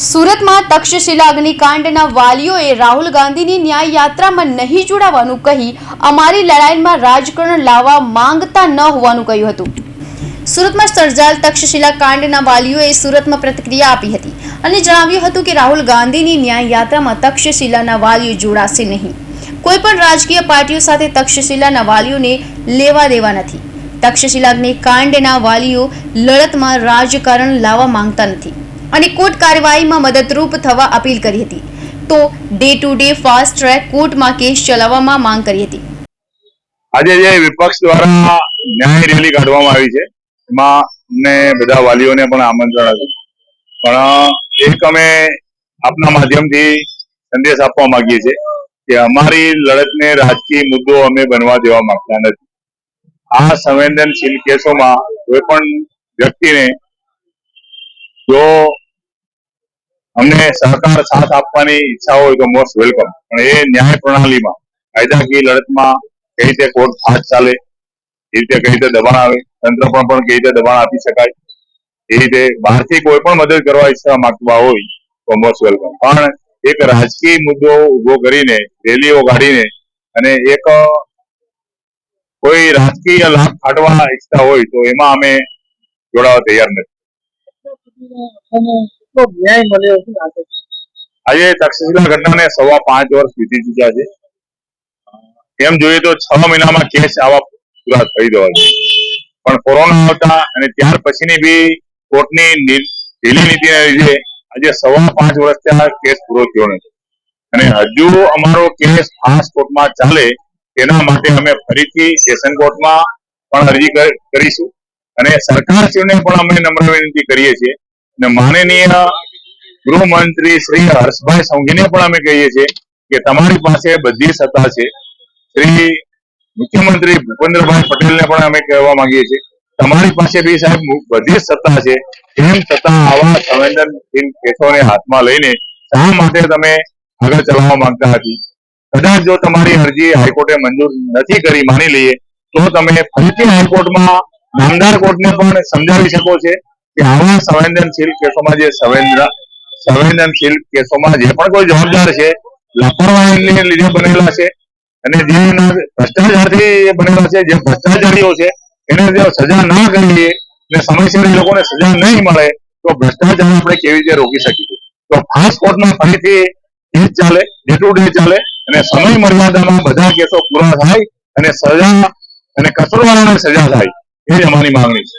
સુરતમાં તક્ષશિલા અગ્નિકાંડના વાલીઓએ રાહુલ ગાંધીની ન્યાય યાત્રામાં નહીં જોડાવાનું કહી અમારી લડાઈમાં રાજકારણ લાવવા માંગતા ન હોવાનું કહ્યું હતું. સુરતમાં સર્જાયેલ તક્ષશિલા કાંડના વાલીઓએ સુરતમાં પ્રતિક્રિયા આપી હતી અને જણાવ્યું હતું કે રાહુલ ગાંધીની ન્યાય યાત્રામાં તક્ષશિલાના વાલીઓ જોડાશે નહીં. કોઈ પણ રાજકીય પાર્ટીઓ સાથે તક્ષશિલાના વાલીઓને લેવા દેવા નથી. તક્ષશિલા અગ્નિકાંડના વાલીઓ લડતમાં રાજકારણ લાવવા માંગતા નથી. અને કોર્ટ કાર્યવાહીમાં મદદરૂપ થવા અપીલ કરી હતી. તો day to day fast track કોર્ટમાં કેસ ચલાવવામાં માંગ કરી હતી. આજે જે વિપક્ષ દ્વારા ન્યાય રેલી કાઢવામાં આવી છે, એમાં અમને બધા વાલીઓને પણ આમંત્રણ હતું. પણ એક અમે આપના માધ્યમથી સંદેશ આપવા માંગીએ છીએ કે અમારી લડતને રાજકીય મુદ્દો અમે બનવા દેવા માંગતા નથી. આ સંવેદનશીલ કેસોમાં કોઈ પણ વ્યક્તિને જો અમને સહકાર સાથ આપવાની ઈચ્છા હોય તો મોસ્ટ વેલકમ પણ એ ન્યાય પ્રણાલીમાં, કાયદાકીય લડતમાં કઈ રીતે કોર્ટ હાથ ચાલે, એ રીતે કઈ રીતે દબાણ આવે, તંત્ર પણ પણ કઈ રીતે દબાણ આપી શકાય, એ રીતે બહારથી કોઈ પણ મદદ કરવા ઈચ્છા માંગતા હોય તો મોસ્ટ વેલકમ પણ એક રાજકીય મુદ્દો ઊભો કરીને, રેલીઓ કાઢીને અને એક કોઈ રાજકીય લાભ કાઢવા ઈચ્છતા હોય તો એમાં અમે જોડાવા તૈયાર નથી. કેટલો ન્યાય મળ્યો શું લાગે છે? આજે? તક્ષશિલા ઘટનાને સવા પાંચ વર્ષ વીતી ચુક્યા છે. એમ જોઈએ તો છ મહિનામાં કેસ આવા પૂરા થઈ જવા છે. પણ કોરોના આવતા અને ત્યાર પછીની બી કોર્ટની ઢીલી નીતિને લીધે આજે સવા પાંચ વર્ષ ત્યાં કેસ પૂરો થયો નથી. અને હજુ અમારો કેસ ફાસ્ટ કોર્ટમાં ચાલે તેના માટે અમે ફરીથી સેશન કોર્ટમાં પણ અરજી કરીશું. અને સરકારશ્રીને પણ અમે નમ્ર વિનંતી કરીએ છીએ અને માનનીય ગૃહમંત્રી શ્રી હર્ષભાઈ સંઘીને પણ અમે કહીએ છીએ કે તમારી પાસે બધી સત્તા છે. શ્રી મુખ્યમંત્રી ભૂપેન્દ્રભાઈ પટેલને પણ અમે કહેવા માંગીએ છીએ. તમારી પાસે બી સાહેબ બધી સત્તા છે. તેમ છતાં આવા સંવેદનશીલ કેસોને હાથમાં લઈને શા માટે તમે આગળ ચલાવવા માંગતા હતી? કદાચ જો તમારી અરજી હાઈકોર્ટે મંજૂર નથી કરી, માની લઈએ, તો તમે ફરીથી હાઈકોર્ટમાં નામદાર કોર્ટને પણ સમજાવી શકો છે. સંવેદનશીલ કેસોમાં જે સંવેદન સંવેદનશીલ કેસોમાં જે પણ કોઈ જવાબદાર છે. લાપરવાહીને લીધે બનેલા છે. અને જે ભ્રષ્ટાચારથી બનેલા છે. જે ભ્રષ્ટાચારીઓ છે, એને જો સજા ના કરીએ અને સમયસર એ લોકોને સજા નહીં મળે, તો ભ્રષ્ટાચાર આપણે કેવી રીતે રોકી શકીશું તો ફાસ્ટ કોર્ટમાં ફરીથી કેસ ચાલે ડે ટુ ડે ચાલે, અને સમય મર્યાદામાં બધા કેસો પૂરા થાય અને સજા અને કસૂરવારોને સજા થાય, એ જ અમારી માંગણી છે.